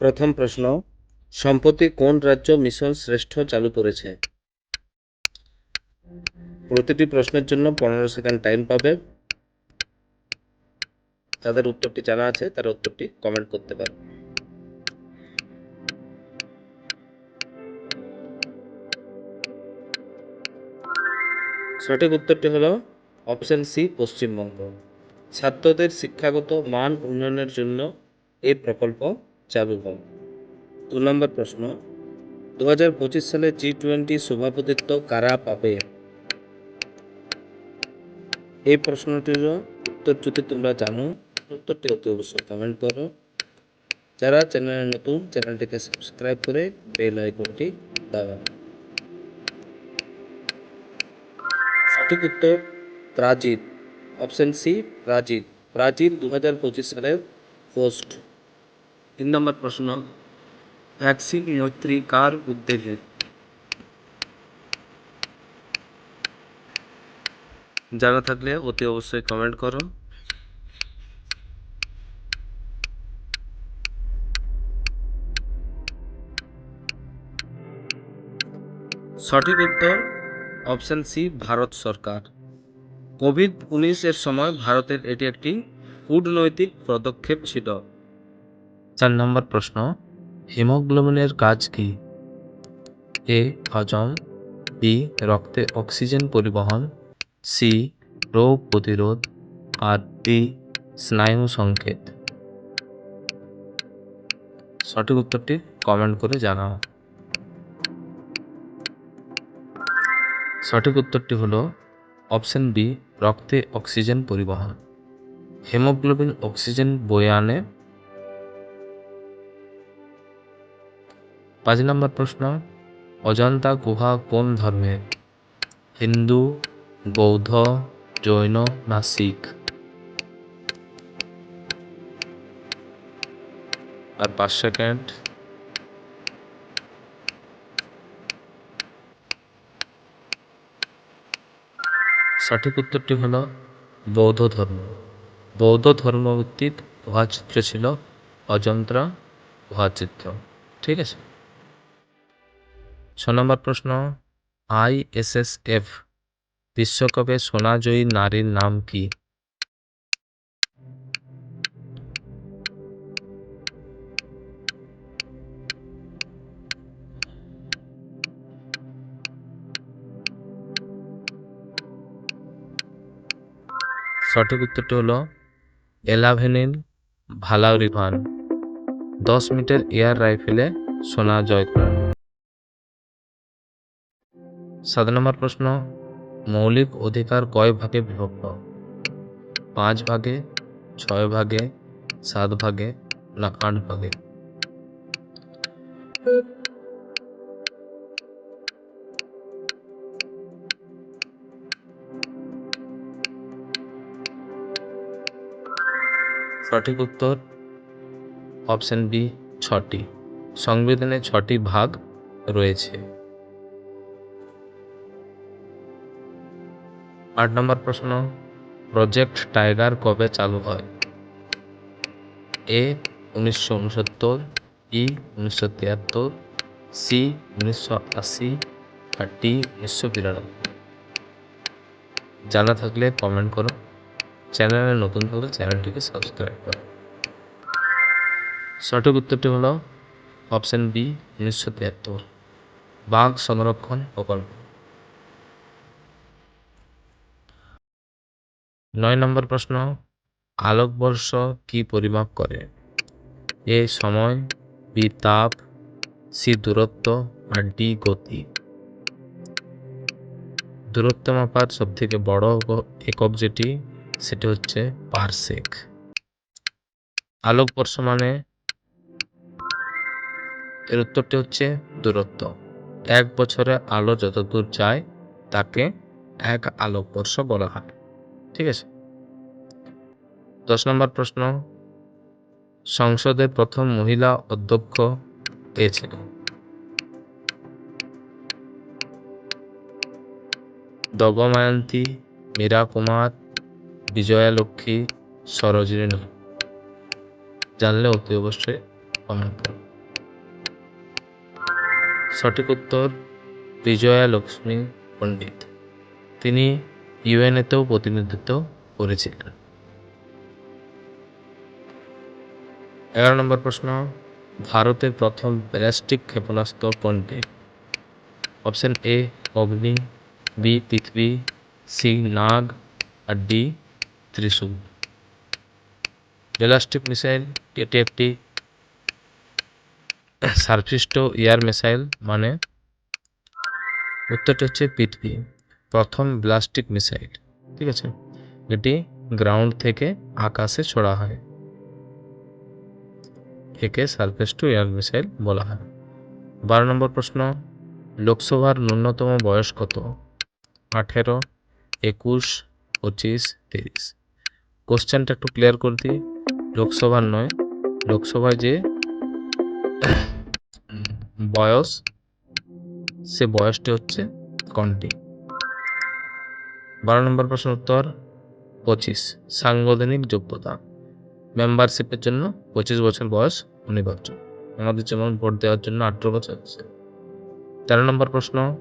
প্রথম প্রশ্ন, সম্প্রতি কোন রাজ্য মিশন শ্রেষ্ঠ চালু করেছে? প্রতিটি প্রশ্নের জন্য পনেরো সেকেন্ড টাইম পাবে। তাদের উত্তরটি জানা আছে, তারা উত্তরটি কমেন্ট করতে পারে। সঠিক উত্তরটি হলো অপশন সি, পশ্চিমবঙ্গ। ছাত্রদের শিক্ষাগত মান উন্নয়নের জন্য এই প্রকল্প চালু হয় দু নম্বর প্রশ্ন দু হাজার পঁচিশ সালে জি টোয়েন্টি সভাপতিত্ব কারা পাবে? এই প্রশ্নটির উত্তর যদি তোমরা জানো, উত্তরটি অতি অবশ্যই কমেন্ট করো। যারা চ্যানেলে নতুন চ্যানেলটিকে সাবস্ক্রাইব করে বেল আইকনটি দাবান সঠিক উত্তর Brazil option C Brazil Brazil দু হাজার পঁচিশ সালের হোস্ট তিন নম্বর প্রশ্ন ভ্যাকসিন মৈত্রী কার উদ্যোগে জানা থাকলে অতি অবশ্যই কমেন্ট করো। সঠিক উত্তর অপশন সি ভারত সরকার। কোভিড উনিশের সময় ভারতের এটি একটি কূটনৈতিক পদক্ষেপ ছিল। চার নম্বর প্রশ্ন, হিমোগ্লোবিনের কাজ কি? এ, হজম, বি, রক্তে অক্সিজেন পরিবহন, সি, রোগ প্রতিরোধ, আর ডি, স্নায়ু সংকেত। সঠিক উত্তরটি কমেন্ট করে জানাও। সঠিক উত্তরটি হলো অপশন বি, রক্তে অক্সিজেন পরিবহন। হিমোগ্লোবিন অক্সিজেন বয়ে আনে পাঁচ নম্বর প্রশ্ন, অজন্তা গুহা কোন ধর্মের হিন্দু, বৌদ্ধ, জৈন না শিখ? আর পাঁচ সেকেন্ড। সঠিক উত্তরটি হল বৌদ্ধ ধর্ম। বৌদ্ধ ধর্মভিত্তিক গুহাচিত্র ছিল অজন্ত্রা গুহাচিত্র ঠিক আছে? ছ নম্বর প্রশ্ন আইএসএসএফ বিশ্বকাপে সোনাজয়ী নারীর নাম কি? সঠিক উত্তরটি হলো এলাভেনিন ভালারিভান দশ মিটার এয়ার রাইফেলে সোনা জয় করেন। সাত নম্বর প্রশ্ন, মৌলিক অধিকার কয় ভাগে বিভক্ত? পাঁচ ভাগে, ছয় ভাগে, সাত ভাগে না আট ভাগে? সঠিক উত্তর অপশন বি, ছটি। সংবিধানে ছটি ভাগ রয়েছে। আট নম্বর প্রশ্ন প্রজেক্ট টাইগার কবে চালু হয়? এ উনিশশো উনসত্তর ই উনিশশো তিয়াত্তর সি উনিশশো আশি আর ডি উনিশশো বিরানব্বই। জানা থাকলে কমেন্ট করো। চ্যানেলে নতুন থাকলে চ্যানেলটিকে সাবস্ক্রাইব করো। সঠিক উত্তরটি হলো অপশন বি উনিশশো তিয়াত্তর। বাঘ সংরক্ষণ প্রকল্প। নয় নম্বর প্রশ্ন আলোকবর্ষ কি পরিমাপ করে? এ সময়, বি তাপ, সি দূরত্ব, আর ডি গতি। দূরত্ব মাপার সব থেকে বড় একক- যেটি, সেটি হচ্ছে পারসেক। আলোকবর্ষ মানে? এর উত্তরটি হচ্ছে দূরত্ব। এক বছরে আলো যতদূর যায়, তাকে এক আলোকবর্ষ বলা হয়। ঠিক আছে? দশ নম্বর প্রশ্ন। সংসদের প্রথম মহিলা অধ্যক্ষ ছিলেন? দগমায়ন্তী, মীরা কুমার বিজয়া লক্ষ্মী সরোজিনী জানলে অতি অবশ্যই কমেন্ট সঠিক উত্তর বিজয়া লক্ষ্মী পণ্ডিত। তিনি ইউএনএতেও প্রতিনিধিত্ব করেছিলেন এগারো নম্বর প্রশ্ন, ভারতের প্রথম ব্যালিস্টিক ক্ষেপণাস্ত্র কোনটি? Option A, Agni, B, Prithvi, C, Nag, R D, Trishul. Ballistic missile এটি একটি সার্ফিস্ট এয়ার মিসাইল মানে উত্তরটি হচ্ছে পৃথিবী। প্রথম ব্লাস্টিক মিসাইল। ঠিক আছে? এটি গ্রাউন্ড থেকে আকাশে ছোড়া হয়। একে সার্ফেস টু এয়ার মিসাইল বলা হয়। বারো নম্বর প্রশ্ন, লোকসভার ন্যূনতম বয়স কত? আঠেরো, একুশ, পঁচিশ, তিরিশ। কোশ্চেনটা একটু ক্লিয়ার করে দিই। লোকসভার নয়, লোকসভায় যে বয়স, সে বয়সটি হচ্ছে কোনটি বারো নম্বর প্রশ্ন উত্তর, পঁচিশ। সাংবিধানিক যোগ্যতা। মেম্বারশিপের জন্য পঁচিশ বছর বয়স অনিবার্য। আমাদের যেমন ভোট দেওয়ার জন্য আঠেরো বছর তেরো নম্বর প্রশ্ন,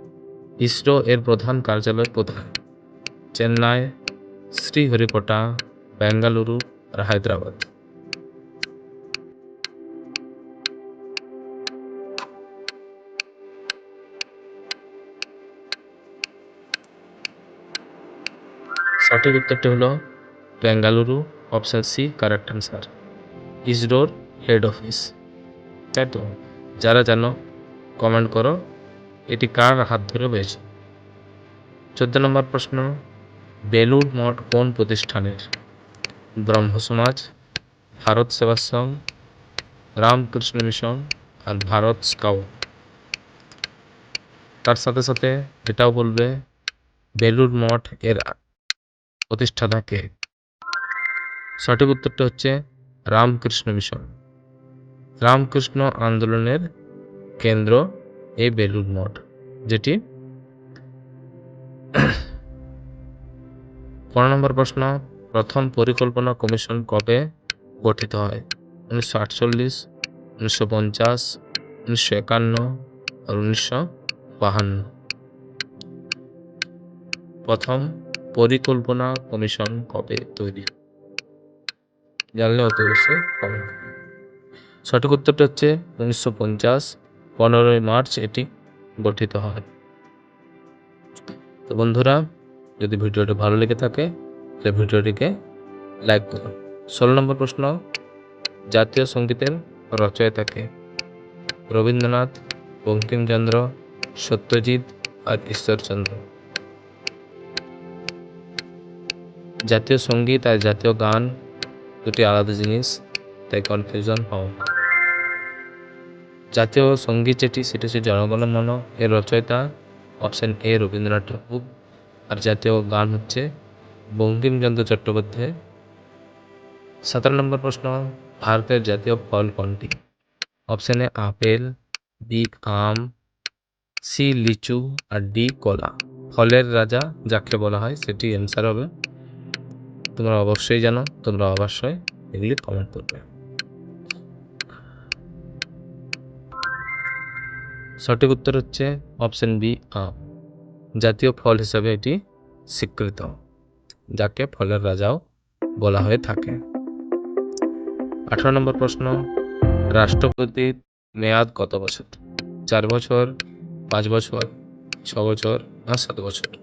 ইসরো এর প্রধান কার্যালয় কোথায়? চেন্নাই, শ্রীহরিকোটা, বেঙ্গালুরু আর হায়দ্রাবাদ। সঠিক উত্তরটি হলো Bengaluru option C correct answer ইসরোর হেড অফিস তাই তো? যারা জানো কমেন্ট করো, এটি কার হাত ধরে হয়েছে? চোদ্দ নম্বর প্রশ্ন বেলুর মঠ কোন প্রতিষ্ঠানের? ব্রহ্ম সমাজ, ভারত সেবাশ্রম, রামকৃষ্ণ মিশন, আর ভারত স্কাউট। তার সাথে সাথে এটাও বলবে বেলুর মঠ এর প্রতিষ্ঠাতা কে? সঠিক উত্তরটা হচ্ছে রামকৃষ্ণ মিশন। রামকৃষ্ণ আন্দোলনের কেন্দ্র এই বেলুর মঠ, যেটি পনেরো নম্বর প্রশ্ন, প্রথম পরিকল্পনা কমিশন কবে গঠিত হয়? উনিশশো আটচল্লিশ, উনিশশো পঞ্চাশ, উনিশশো একান্ন আর উনিশশো বাহান্ন। প্রথম পরিকল্পনা কমিশন কবে তৈরি জানলে অত অবশ্যই কমেন্ট সঠিক উত্তরটা হচ্ছে উনিশশো পঞ্চাশ, পনেরোই মার্চ এটি গঠিত হয়। তো বন্ধুরা, যদি ভিডিওটি ভালো লেগে থাকে, তাহলে ভিডিওটিকে লাইক করুন। ষোলো নম্বর প্রশ্ন, জাতীয় সঙ্গীতের রচয়িতাকে রবীন্দ্রনাথ, বঙ্কিমচন্দ্র, সত্যজিৎ আর ঈশ্বরচন্দ্র। জাতীয় সংগীত আর জাতীয় গান দুটি আলাদা জিনিস, তাই কনফিউশন হও। জাতীয় সংগীত যেটি, সেটি হচ্ছে জনগণমন এর রচয়িতা অপশন এ রবীন্দ্রনাথ ঠাকুর। আর জাতীয় গান হচ্ছে বঙ্কিমচন্দ্র চট্টোপাধ্যায়। সতেরো নম্বর প্রশ্ন, ভারতের জাতীয় ফল কোনটি? অপশন এ আপেল বি আম সি লিচু, আর ডি কলা। ফলের রাজা যাকে বলা হয় সেটি অ্যান্সার হবে তোমরা অবশ্যই জানো, তোমরা অবশ্যই এগুলি কমেন্ট করবে। সঠিক উত্তর হচ্ছে অপশন বি আম জাতীয় ফল হিসাবে এটি স্বীকৃত, যাকে ফলের রাজাও বলা হয়ে থাকে। আঠারো নম্বর প্রশ্ন, রাষ্ট্রপতির মেয়াদ কত বছর? চার বছর, পাঁচ বছর, ছ বছর আর সাত বছর?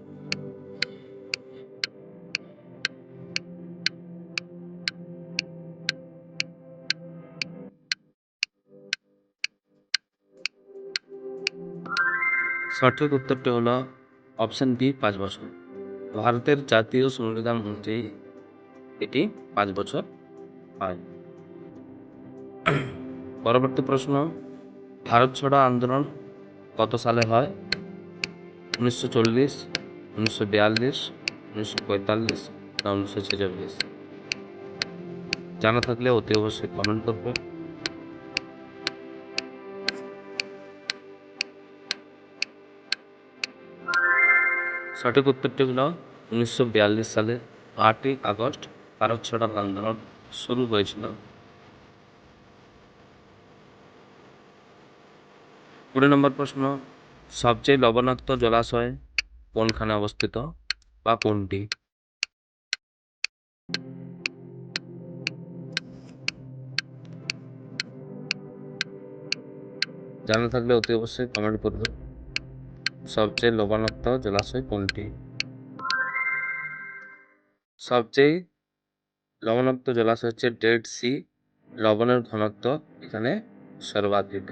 সঠিক উত্তরটি হলো অপশন বি, পাঁচ বছর। ভারতের জাতীয় সংবিধান অনুযায়ী এটি পাঁচ বছর হয়। পরবর্তী প্রশ্ন, ভারত ছাড়ো আন্দোলন কত সালে হয়? উনিশশো চল্লিশ, উনিশশো বিয়াল্লিশ, উনিশশো পঁয়তাল্লিশ না উনিশশো ছেচল্লিশ? জানা থাকলে অতি অবশ্যই কমেন্ট করবে। সঠিক উত্তরটি হলো উনিশশো বিয়াল্লিশ সালে আটই আগস্ট, ভারত ছাড়ো আন্দোলন শুরু হয়েছিল। কুড়ি নম্বর প্রশ্ন, সবচেয়ে লবণাক্ত জলাশয় কোনখানে অবস্থিত বা কোনটি? জানা থাকলে অতি অবশ্যই কমেন্ট করবে। সবচেয়ে লবণাক্ত জলাশয় কোনটি? সবচেয়ে লবণাক্ত জলাশয় হচ্ছে ডেড সি লবণের ঘনত্ব এখানে সর্বাধিক।